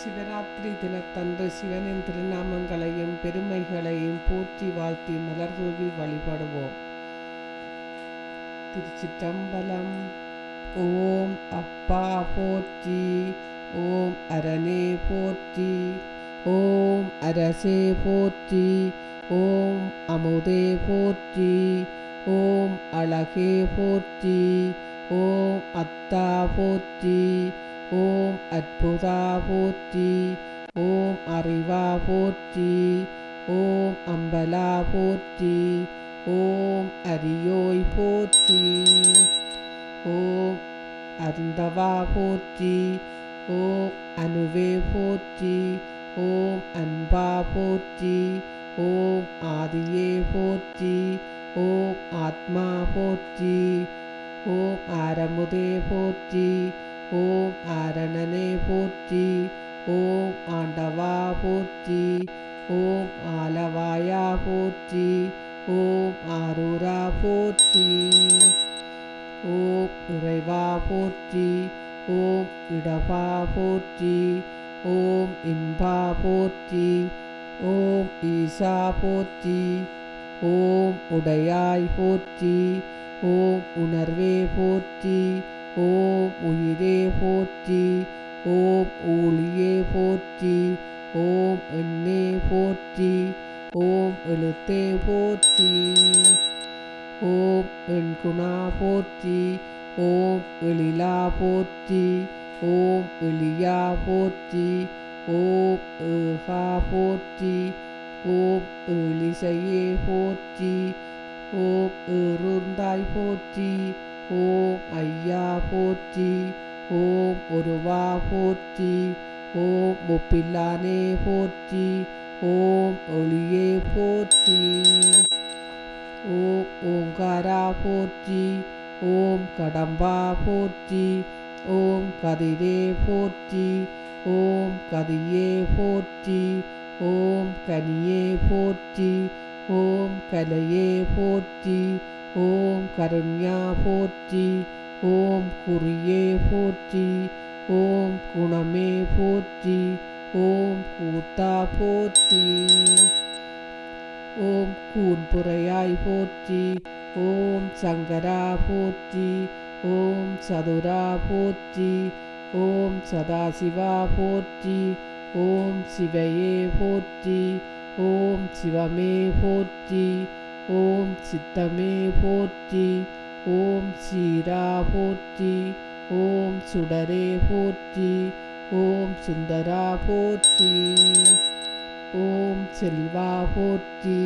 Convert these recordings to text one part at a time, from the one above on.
சிவராத்திரி தினத்தன்று சிவனின் திருநாமங்களையும் பெருமைகளையும் போற்றி வாழ்த்தி மலர்தூவி வழிபடுவோம். திருச்சிற்றம்பலம். ஓம் அப்பா போற்றி ஓம் அரணே போற்றி ஓம் அரசே போற்றி ஓம் அமுதே போற்றி ஓம் அழகே போற்றி ஓம் அத்தா போற்றி ஓம் அற்புதா போற்றி ஓம் அறிவா போற்றி ஓம் அம்பலா போற்றி ஓம் அரியோய் போற்றி ஓம் அருந்தவா போற்றி ஓம் அணுவே போற்றி ஓம் அன்பா போற்றி ஓம் ஆதியே போற்றி ஓம் ஆத்மா போற்றி ஓம் ஆரமுதே போற்றி ஓம் ஆரணனே போற்றி ஓம் ஆண்டவா போற்றி ஓம் ஆலவாயா போற்றி ஓம் ஆரூரா போற்றி ஓம் இறைவா போற்றி ஓம் இடபா போற்றி ஓம் இன்பா போற்றி ஓம் ஈசா போற்றி ஓம் உடையாய் போற்றி ஓம் உணர்வே போற்றி ஓம் உயிரே போற்றி ஓம் ஊழியே போற்றி ஓம் எண்ணே போற்றி ஓம் எழுத்தே போற்றி ஓம் எண்குணா போற்றி ஓம் எழிலா போற்றி ஓம் எளியா போற்றி ஓம் ஏகா போற்றி ஓம் ஏழிசையே போற்றி ஓம் ஏருந்தாய் போற்றி ஓம் ஐயா போற்றி ஓம் ஒருவா போற்றி ஓம் முப்பில்லானே போற்றி ஓம் ஒளியே போற்றி. ஓம் ஓங்காரா போற்றி ஓம் கடம்பா போற்றி ஓம் கதிரே போற்றி ஓம் கதியே போற்றி ஓம் கனியே போற்றி ஓம் கலையே போற்றி ஓம் கருண்யா போற்றி ஓம் குறியே போற்றி ஓம் குணமே போற்றி ஓம் கூத்தா போற்றி. ஓம் கூன்புறையாய் போற்றி ஓம் சங்கரா போற்றி ஓம் சதுரா போற்றி ஓம் சதாசிவா போற்றி ஓம் சிவையே போற்றி ஓம் சிவமே போற்றி. ஓம் சித்தமே போற்றி ஓம் சீரா போற்றி ஓம் சுடரே போற்றி ஓம் சுந்தரா போற்றி ஓம் செல்வா போற்றி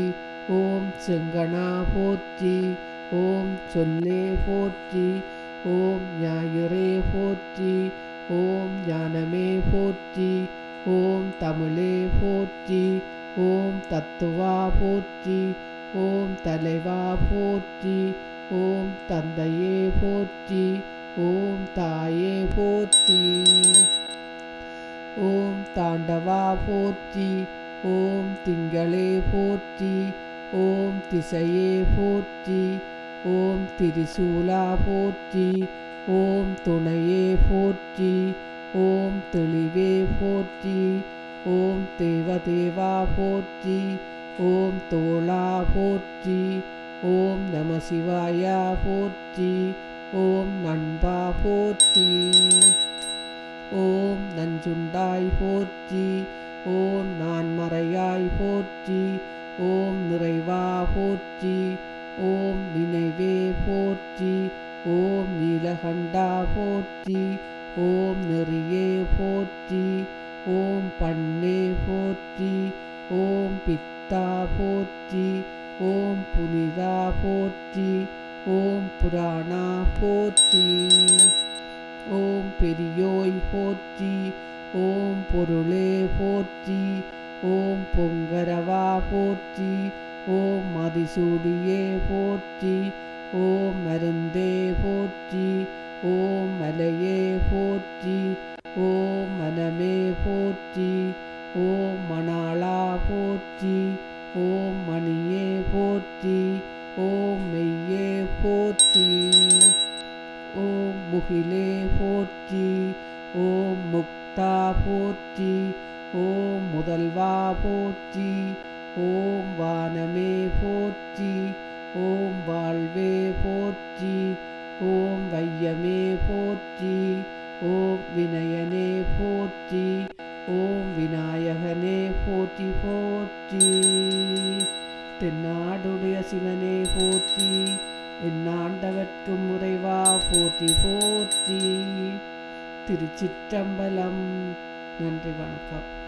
ஓம் செங்கனா போற்றி ஓம் சொல்லே போற்றி ஓம் ஞாயிறே போற்றி ஓம் ஞானமே போற்றி ஓம் தமிழே போற்றி ஓம் தத்துவா போற்றி ஓம் தலைவா போற்றி ஓம் தந்தையே போற்றி ஓம் தாயே போற்றி. ஓம் தாண்டவா போற்றி ஓம் திங்களே போற்றி ஓம் திசையே போற்றி ஓம் திரிசூலா போற்றி ஓம் துணையே போற்றி ஓம் தெளிவே போற்றி ஓம் தேவதேவா போற்றி ஓம் தோளா போற்றி ஓம் நம சிவாயா போற்றி ஓம் நண்பா போற்றி ஓம் நஞ்சுண்டாய் போற்றி ஓம் நான் மறையாய் போற்றி ஓம் நிறைவா போற்றி ஓம் நினைவே போற்றி ஓம் நீலகண்டா போற்றி ஓம் நெறியே போற்றி ஓம் பண்ணே போற்றி ஓம் பித்தா போற்றி ஓம் புனிதா போற்றி ஓம் புராணா போற்றி ஓம் பெரியோய் போற்றி ஓம் பொருளே போற்றி ஓம் பொங்கரவா போற்றி ஓம் மதிசூடியே போற்றி ஓம் மருந்தே போற்றி ஓம் மலையே போற்றி ஓம் மனமே போற்றி ஓம் ஓம் முகிலே போற்றி ஓம் முக்தா போற்றி ஓம் முதல்வா போற்றி ஓம் வானமே போற்றி ஓம் வாழ்வே போற்றி ஓம் வையமே போற்றி ஓம் வினயனே போற்றி ஓம் விநாயகனே போற்றி போற்றி. தென்னாடுடைய சிவனே போற்றி என்னாண்டவர்க்கும் முறைவா போற்றி போற்றி. திருச்சிற்றம்பலம். நன்றி வணக்கம்.